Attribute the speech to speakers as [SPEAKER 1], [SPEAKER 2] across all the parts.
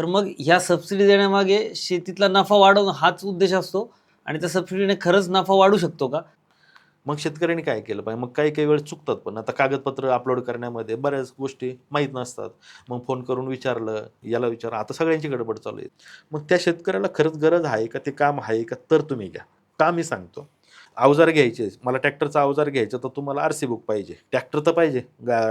[SPEAKER 1] तर मग ह्या सबसिडी देण्यामागे शेतीतला नफा वाढवणं हाच उद्देश असतो. आणि त्या सबसिडीने खरंच नफा वाढू शकतो का?
[SPEAKER 2] मग शेतकऱ्यांनी काय केलं पाहिजे? मग काही काही वेळ चुकतात पण. आता कागदपत्र अपलोड करण्यामध्ये बऱ्याच गोष्टी माहीत नसतात. मग फोन करून विचारलं याला विचार आता सगळ्यांची गडबड चालू आहे. मग त्या शेतकऱ्याला खरंच गरज आहे का? ते काम आहे का? तर तुम्ही घ्या. का मी सांगतो. अवजार घ्यायचे मला ट्रॅक्टरचा अवजार घ्यायचं तर तुम्हाला आर सी बुक पाहिजे. ट्रॅक्टर तर पाहिजे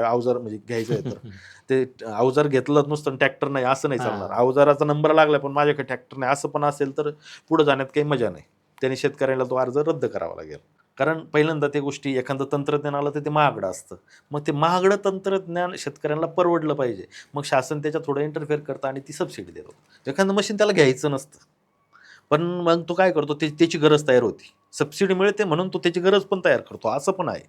[SPEAKER 2] अवजार म्हणजे घ्यायचं आहे तर. ते अवजार घेतलं नुसतं ट्रॅक्टर नाही असं नाही. चालणार. अवजाराचा नंबर लागला पण माझ्याकडे ट्रॅक्टर नाही. असं पण असेल तर पुढे जाण्यात काही मजा नाही. त्याने शेतकऱ्याला तो अर्ज रद्द करावा लागेल. कारण पहिल्यांदा ते गोष्टी एखादं तंत्रज्ञान आलं तर ते महागडं असतं. मग ते महागडं तंत्रज्ञान शेतकऱ्यांना परवडलं पाहिजे. मग शासन त्याच्यात थोडं इंटरफेअर करतं आणि ती सबसिडी देतं. एखादं मशीन त्याला घ्यायचं नसतं. पण मग तो काय करतो? ते त्याची गरज तयार होती. सबसिडी मिळते म्हणून तो त्याची गरज पण तयार करतो. असं पण आहे.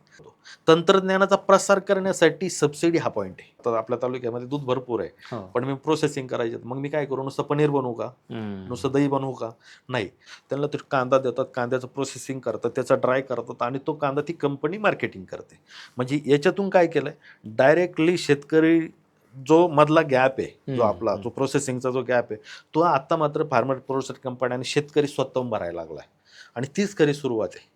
[SPEAKER 2] तंत्रज्ञानाचा प्रसार करण्यासाठी सबसिडी हा पॉईंट आहे. तर आपल्या तालुक्यामध्ये दूध भरपूर आहे.
[SPEAKER 1] हो.
[SPEAKER 2] पण मी प्रोसेसिंग करायचे मग मी काय करू? नुसतं पनीर बनवू का? नुसतं दही बनवू का? नाही. त्यांना ते कांदा देतात. कांद्याचं प्रोसेसिंग करतात. त्याचा ड्राय करतात आणि तो कांदा ती कंपनी मार्केटिंग करते. म्हणजे याच्यातून काय केलंय? डायरेक्टली शेतकरी जो मधला गॅप आहे जो आपला. जो प्रोसेसिंगचा जो गॅप आहे तो आता मात्र फार्मर प्रोसेस कंपनी आणि शेतकरी स्वतःहून भरायला लागलाय. आणि तीच खरी सुरुवात आहे.